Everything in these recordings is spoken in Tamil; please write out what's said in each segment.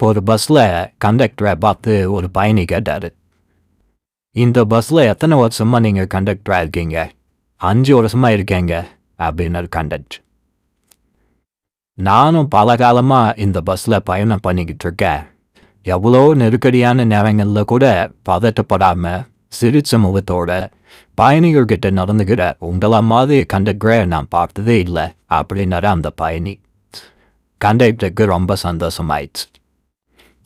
ஒரு பஸ்ல கண்டக்டரை பார்த்து ஒரு பயணி கேட்டாரு இந்த பஸ்ல எத்தனை வருஷமா நீங்க கண்டக்டரா இருக்கீங்க அஞ்சு வருஷமா இருக்கேங்க அப்படின்னு கண்டக்டர் நானும் பல காலமா இந்த பஸ்ல பயணம் பண்ணிக்கிட்டு இருக்கேன் எவ்வளோ நெருக்கடியான நேரங்கள்ல கூட பதட்டப்படாம சிரிச்ச முகத்தோட பயணிகள்கிட்ட நடந்துக்கிற உங்கள மாதிரி கண்டக்டரை நான் பார்த்ததே இல்லை அப்படின்னாரு அந்த பயணி கண்டக்டருக்கு ரொம்ப சந்தோஷமாயிடுச்சு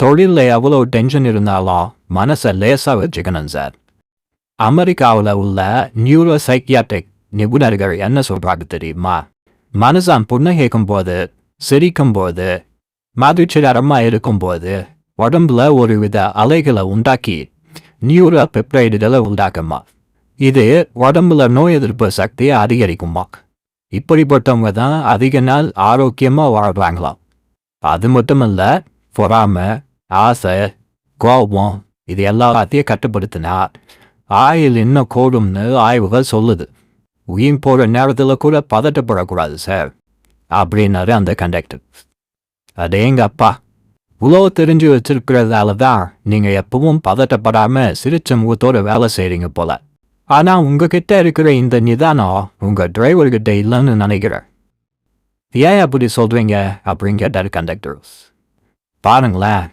தொழிலில் எவ்வளோ டென்ஷன் இருந்தாலும் மனசை லேசாக வச்சுக்கணும் சார். அமெரிக்காவில் உள்ள நியூரோ சைக்கியாட்ரிக் நிபுணர்கள் என்ன சொல்கிறாங்க தெரியுமா? மனசான் புன்னகைக்கும் போது சிரிக்கும் போது மகிழ்ச்சிகரமாக இருக்கும்போது உடம்புல ஒரு வித அலைகளை உண்டாக்கி நியூரோ பெப்டைடுகளை உண்டாக்குமா? இது உடம்புல நோய் எதிர்ப்பு சக்தியை அதிகரிக்குமா? இப்படிப்பட்டவங்க தான் அதிக நாள் ஆரோக்கியமாக வாழ்கிறாங்களாம் அது மட்டும் இல்லை பொறாமை ஆசை கோபம் இது எல்லாத்தையும் கட்டுப்படுத்தினார் ஆயில் இன்னும் கூடும்னு ஆய்வுகள் சொல்லுது. உயிர் போகிற நேரத்தில் கூட பதட்டப்படக்கூடாது சார் அப்படின்னாரு அந்த கண்டக்டர். அதேங்க அப்பா உழவு தெரிஞ்சு வச்சிருக்கிறதால தான் நீங்கள் எப்பவும் பதட்டப்படாமல் சிரிச்ச முகத்தோடு வேலை செய்கிறீங்க போல. ஆனால் உங்ககிட்ட இருக்கிற இந்த நிதானம் உங்கள் டிரைவர்கிட்ட இல்லைன்னு நினைக்கிறேன். ஏன் அப்படி சொல்கிறீங்க அப்படின்னு கேட்டார் கண்டக்டர்ஸ் பாருங்களேன்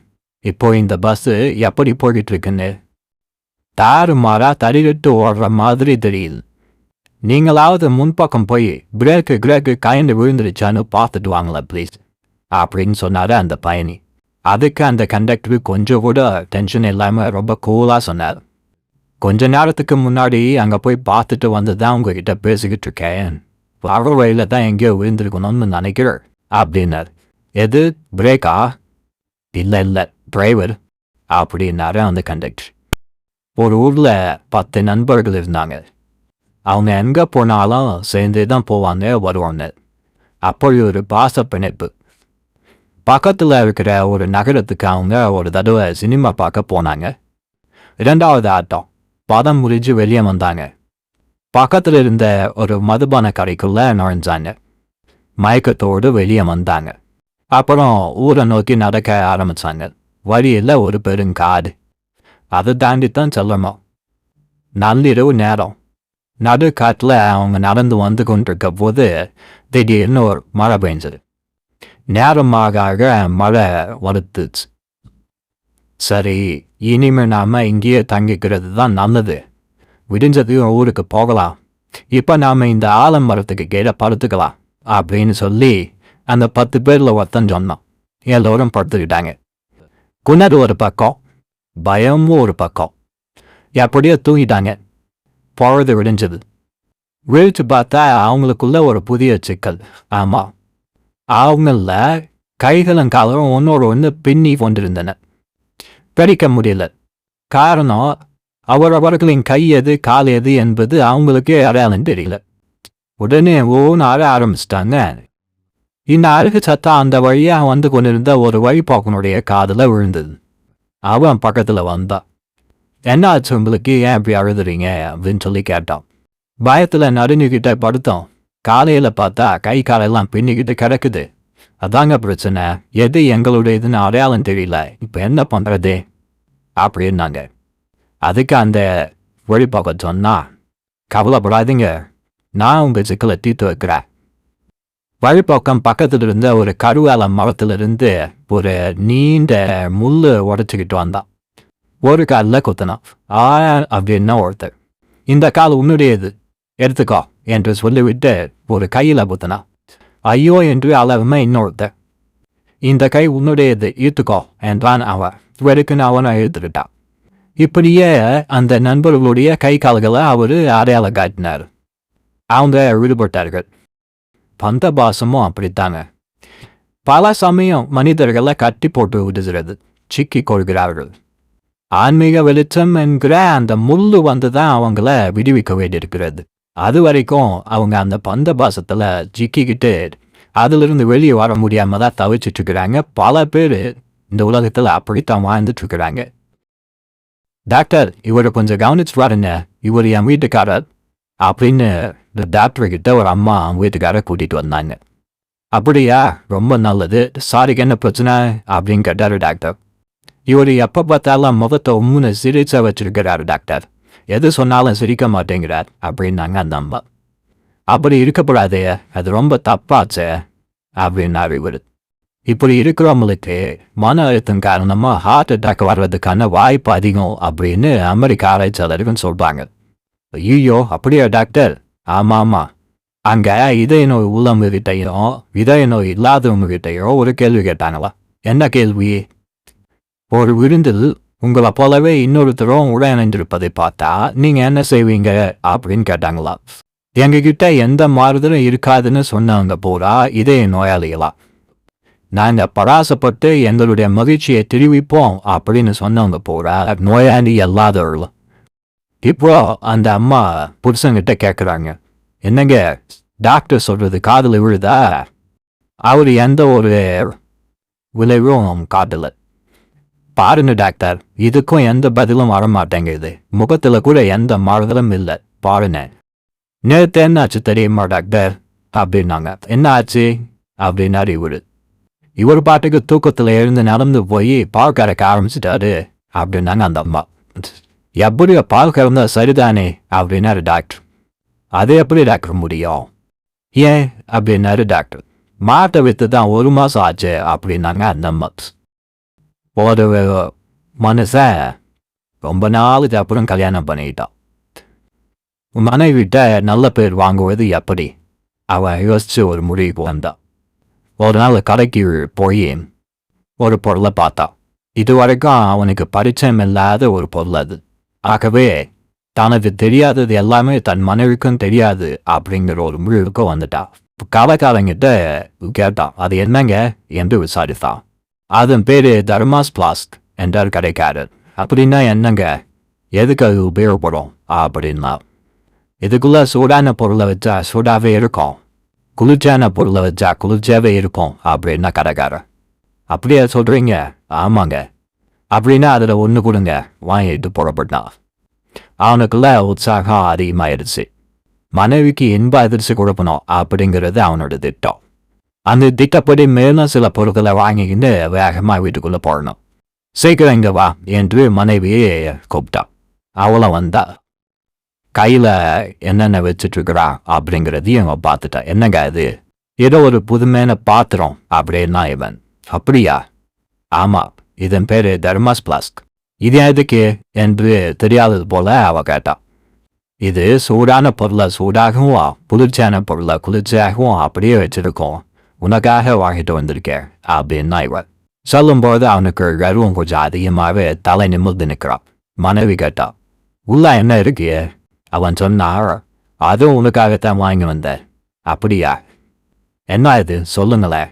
இப்போ இந்த பஸ்ஸு எப்படி போயிட்டுருக்குன்னு? தாறுமாறா தடிவிட்டு ஓடுற மாதிரி தெரியுது. நீங்களாவது முன்பக்கம் போய் பிரேக்கு கிரேக்கு கயந்து விழுந்துருச்சான்னு பார்த்துட்டு வாங்களேன் ப்ளீஸ் அப்படின்னு சொன்னார் அந்த பயணி. அதுக்கு அந்த கண்டக்டர் கொஞ்சம் கூட டென்ஷன் இல்லாமல் ரொம்ப கூலாக சொன்னார். கொஞ்ச நேரத்துக்கு முன்னாடி அங்கே போய் பார்த்துட்டு வந்து தான் உங்ககிட்ட பேசிக்கிட்டு இருக்கேன். வர வழியில் தான் எங்கேயோ விழுந்திருக்கணும்னு நினைக்கிறேன் அப்படின்னார். எது பிரேக்கா இல்லை இல்லை. டிரைவர் அப்படின்னாரு அந்த கண்டக்டர் ஒரு ஊரில் பத்து நண்பர்கள் இருந்தாங்க. அவங்க எங்கே போனாலும் சேர்ந்து தான் போவாங்க வருவாங்க. அப்படி ஒரு பாச பிணைப்பு. பக்கத்தில் இருக்கிற ஒரு நகரத்துக்கு அவங்க ஒரு தடவை சினிமா பார்க்க போனாங்க. இரண்டாவது ஆட்டம். பதம் முடிஞ்சு வெளியே வந்தாங்க. பக்கத்தில் இருந்த ஒரு மதுபான கடைக்குள்ளே நுழைஞ்சாங்க. மயக்கத்தோடு வெளியே வந்தாங்க. அப்புறம் ஊரை நோக்கி நடக்க ஆரம்பித்தாங்க வழியில் ஒரு பெருங்காடு அதை தாண்டி தான் செல்லணும். நள்ளிரவு நேரம். நடுக்காட்டில் அவங்க நடந்து வந்து கொண்டிருக்க போது திடீர்னு ஒரு மழை பெஞ்சது. நேரமாக ஆக மழை வலுத்துச்சு சரி இனிமே நாம் இங்கேயே தங்கிக்கிறது தான் நல்லது. விடிஞ்சதையும் ஊருக்கு போகலாம். இப்போ நாம் இந்த ஆலமரத்துக்கு கீழே படுத்துக்கலாம் அப்படின்னு சொல்லி அந்த பத்து பேரில் ஒருத்தன் சொன்னான். எல்லோரும் படுத்துக்கிட்டாங்க. குணர் ஒரு பக்கம் பயமும் ஒரு பக்கம் எப்படியோ தூங்கிட்டாங்க பொழுது விடிஞ்சது விழிச்சு பார்த்தா அவங்களுக்குள்ள ஒரு புதிய சிக்கல். ஆமாம் அவங்கள கைகளும் காலும் ஒன்னோட ஒன்று பின்னி கொண்டிருந்தன. பிரிக்க முடியல. காரணம் அவரவர்களின் கை எது கால் எது என்பது அவங்களுக்கே அடையாளம் தெரியல. உடனே ஓன்னு ஆர ஆரம்பிச்சிட்டாங்க. இந்நாளுக்கு அழகு சத்தம் அந்த வழியா வந்து கொண்டிருந்த ஒரு வழிபோக்கனுடைய காதில் விழுந்தது. அவன் பக்கத்துல வந்தான். என்ன ஆச்சு உங்களுக்கு ஏன் இப்படி அழுதுறீங்க? அப்படின்னு சொல்லி கேட்டான். பயத்தில் நடுங்கிட்ட படுத்தோம். காலையில் பார்த்தா கை காலெல்லாம் பின்னிக்கிட்டு கிடக்குது. அதாங்க பிரச்சனை. எது எங்களுடையதுன்னு அடையாளம் தெரியல. இப்போ என்ன பண்ணுறது அப்படின்னாங்க. அதுக்கு அந்த வழிபாக்க சொன்னா கவலைப்படாதீங்க. நான் உங்கள் சிக்கலை தீர்த்து வைக்கிறேன். வழிப்பக்கம் பக்கத்தில் இருந்த ஒரு கருவேல மரத்திலிருந்து ஒரு நீண்ட முள்ளு உடச்சிக்கிட்டு வந்தான். ஒரு காலில் குத்தினான். ஆ அப்படின்னா ஒருத்தர். இந்த கால் உன்னுடையது. எடுத்துக்கோ என்று சொல்லிவிட்டு ஒரு கையில் குத்தினான். ஐயோ என்று அளவுமே இன்னொருத்தர். இந்த கை உன்னுடையது. ஈர்த்துக்கோ என்றான் அவன் வெறுக்குன்னு அவனை இழுத்துக்கிட்டான். இப்படியே அந்த நண்பர்களுடைய கை கால்களை அவர் அடையாளம் காட்டினார். அவங்க விடுபட்டார்கள். பந்த பாசமும் அப்படித்தாங்க பல சமயம் மனிதர்களை கட்டி போட்டு விடுகிறது சிக்கி கொள்கிறார்கள். ஆன்மீக வெளிச்சம் என்கிற அந்த முள்ளு வந்து தான் அவங்கள விடுவிக்க வேண்டியிருக்கிறது. அது வரைக்கும் அவங்க அந்த பந்த பாசத்துல சிக்கிக்கிட்டு அதிலிருந்து வெளியே வர முடியாம தான் தவிச்சிட்டு இருக்கிறாங்க. பல பேர் இந்த உலகத்தில் அப்படித்தான் வாழ்ந்துட்டு இருக்கிறாங்க. டாக்டர் இவரை கொஞ்சம் கவனிச்சு வரேன்னு இவர் என் வீட்டுக்காரர் அப்படின்னு இந்த டாக்டர் கிட்ட ஒரு அம்மா அவங்க வீட்டுக்கார கூட்டிட்டு வந்தாங்க. அப்படியா? ரொம்ப நல்லது. சாரிக்கு என்ன பிரச்சனை? அப்படின்னு கேட்டாரு டாக்டர். இவர் எப்போ பார்த்தாலும் முகத்தை உம்முன்னு சிரிச்சா வச்சிருக்கிறாரு டாக்டர். எது சொன்னாலும் சிரிக்க மாட்டேங்கிறார் அப்படின்னாங்க அந்த அம்மா. அப்படி இருக்கக்கூடாதே அது ரொம்ப தப்பாச்சே அப்படின்னார் இவர். இப்படி இருக்கிறவங்களுக்கு மன அழுத்தம் காரணமாக ஹார்ட் அட்டாக் வர்றதுக்கான வாய்ப்பு அதிகம் அப்படின்னு அமெரிக்க ஆராய்ச்சியாளர்கள் சொல்கிறாங்க ஐயோ அப்படியா டாக்டர்? ஆமா அங்கே அங்க இதய நோய் உள்ளவங்ககிட்டையும் இதய நோய் இல்லாதவங்ககிட்டையும் ஒரு கேள்வி கேட்டாங்களா? என்ன கேள்வி? ஒரு விருந்தில் உங்களை போலவே இன்னொருத்தரும் உடனிருப்பதை பார்த்தா நீங்கள் என்ன செய்வீங்க? அப்படின்னு கேட்டாங்களா. எங்ககிட்ட எந்த மாறுதலும் இருக்காதுன்னு சொன்னவங்க பூரா இதய நோயாளிகளா. நாங்க பராசப்பட்டு எங்களுடைய மகிழ்ச்சியை தெரிவிப்போம் அப்படின்னு சொன்னவங்க பூரா நோயாளி அல்லாதவர்கள். இப்போ அந்த அம்மா புருஷங்கிட்ட கேட்குறாங்க என்னங்க டாக்டர் சொல்றது காதுல விழுதா? அவர் எந்த ஒரு விளைவும் காட்டல. பாருங்க டாக்டர் இதுக்கும் எந்த பதிலும் வரமாட்டேங்குது. முகத்தில் கூட எந்த மாறுதலும் இல்லை. பாருங்க. நேற்று என்னாச்சு தெரியுமா டாக்டர் அப்படின்னாங்க. என்ன ஆச்சு? அப்படின்னாரு இவர். இவர் பாட்டுக்கு தூக்கத்தில் எழுந்து நடந்து போய் பால் கறக்க ஆரம்பிச்சிட்டாரு. அப்படின்னாங்க அந்த அம்மா. எப்படியோ பால் கறந்தா சரிதானே அப்படின்னாரு டாக்டர் அது எப்படி டாக்டர் முடியும் ஏன் அப்படின்னாரு டாக்டர் மாட்டை விற்று தான் ஒரு மாதம் ஆச்சு அப்படின்னாங்க அந்த அம்மா ஒரு மனுஷன் ரொம்ப நாளுக்கு அப்புறம் கல்யாணம் பண்ணிட்டான் மனைவிட்ட நல்ல பேர் வாங்குவது எப்படி அவன் யோசிச்சு ஒரு முடிவுக்கு வந்தான் ஒரு நாள் கடைக்கு போய் ஒரு பொருளை பார்த்தான் இது வரைக்கும் அவனுக்கு பரிச்சயம் இல்லாத ஒரு பொருள் அது ஆகவே தனக்கு தெரியாதது எல்லாமே தன் மனைவிக்கும் தெரியாது அப்படிங்கிற ஒரு முடிவுக்கு வந்துட்டான் கடைக்காரங்கிட்ட கேட்டான் அது என்னங்க? என்று விசாரித்தான். அதன் பேரு தர்மாஸ் பிளாஸ்க் என்றார் கடைக்காரர். அப்படின்னா என்னங்க? எதுக்கு அது உபயோகப்படும்? அப்படின்னா இதுக்குள்ள சூடான பொருளை வச்சா சூடாவே இருக்கும். குளிர்ச்சியான பொருளை வச்சா குளிர்ச்சியாவே இருக்கும் அப்படின்னா கடைக்காரர். அப்படியே சொல்றீங்க? ஆமாங்க. அப்படின்னா அதில் ஒன்று கொடுங்க. வாங்கிட்டு புறப்பட்டான் அவனுக்குள்ள உற்சாகம் அதிகமாயிடுச்சு. மனைவிக்கு இன்ப அதிர்ச்சி கொடுக்கணும் அப்படிங்கிறது அவனோட திட்டம். அந்த திட்டப்படி மேலும் சில பொருட்களை வாங்கிக்கிட்டு வேகமாக வீட்டுக்குள்ளே போடணும். சீக்கிரம் இங்கே வா என்று மனைவியை கூப்பிட்டான். அவளும் வந்தா. கையில என்னென்ன வச்சுட்ருக்குறா அப்படிங்கிறதையும் அவன் பார்த்துட்டா என்னங்க இது ஏதோ ஒரு புதுமையான பாத்திரம் அப்படின்னா இவன். அப்படியா? ஆமா. இதன் பேரு தர்மாஸ் பிளாஸ்க் இது எதுக்கு என்று தெரியாதது போல அவ கேட்டா இது சூடான பொருளை சூடாகவும் குளிர்ச்சியான பொருளை குளிர்ச்சியாகவும் அப்படியே வச்சிருக்கோம் உனக்காக வாங்கிட்டு வந்திருக்கேன் அப்படின்னா இவர் சொல்லும்போது அவனுக்கு கர்வம் கொஞ்சம் அதிகமாகவே தலை நிமிர்ந்து நிற்கிறான் மனைவி கேட்டா உள்ள என்ன இருக்கு அவன் சொன்னார் அதுவும் உனக்காகத்தான் வாங்கி வந்தேன் அப்படியா என்ன இது சொல்லுங்களேன்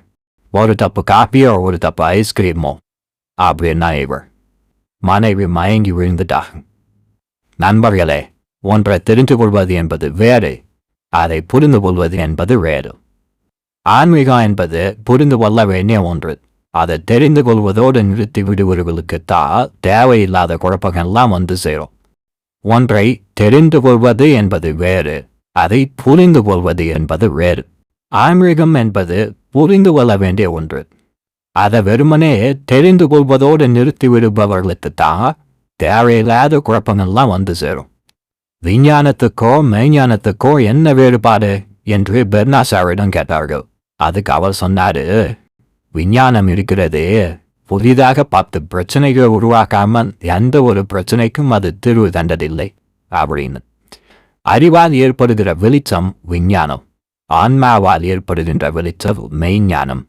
ஒரு தப்பு காப்பியோ ஒரு தப்பு ஐஸ்கிரீமோ அப்படின்னா இவர் மனைவி மயங்கி விழுந்துட்டாங்க நண்பர்களே ஒன்றை தெரிந்து கொள்வது என்பது வேறு அதை புரிந்து கொள்வது என்பது வேறு. ஆன்மீகம் என்பது புரிந்து கொள்ள வேண்டிய ஒன்று. அதை தெரிந்து கொள்வதோடு நிறுத்தி விடுவர்களுக்கு தான் தேவையில்லாத குழப்பங்கள்லாம் வந்து சேரும். ஒன்றை தெரிந்து கொள்வது என்பது வேறு அதை புரிந்து கொள்வது என்பது வேறு. ஆன்மீகம் என்பது புரிந்து கொள்ள வேண்டிய ஒன்று. அதை வெறுமனே தெரிந்து கொள்வதோடு நிறுத்தி விடுபவர்களுக்கு தான் தேவையில்லாத குழப்பங்கள்லாம் வந்து சேரும். விஞ்ஞானத்துக்கோ மெய்ஞானத்துக்கோ என்ன வேறுபாடு? என்று பெர்னாசாரிடம் கேட்டார்கள். அதுக்கு அவர் சொன்னாரு விஞ்ஞானம் இருக்கிறது புதிதாக பத்து பிரச்சனைகள் உருவாக்காமல் எந்த ஒரு பிரச்சனைக்கும் அது தீர்வு தண்டதில்லை அப்படின்னு. அறிவால் ஏற்படுகிற வெளிச்சம் விஞ்ஞானம் ஆன்மாவால் ஏற்படுகின்ற வெளிச்சம் மெய்ஞானம்.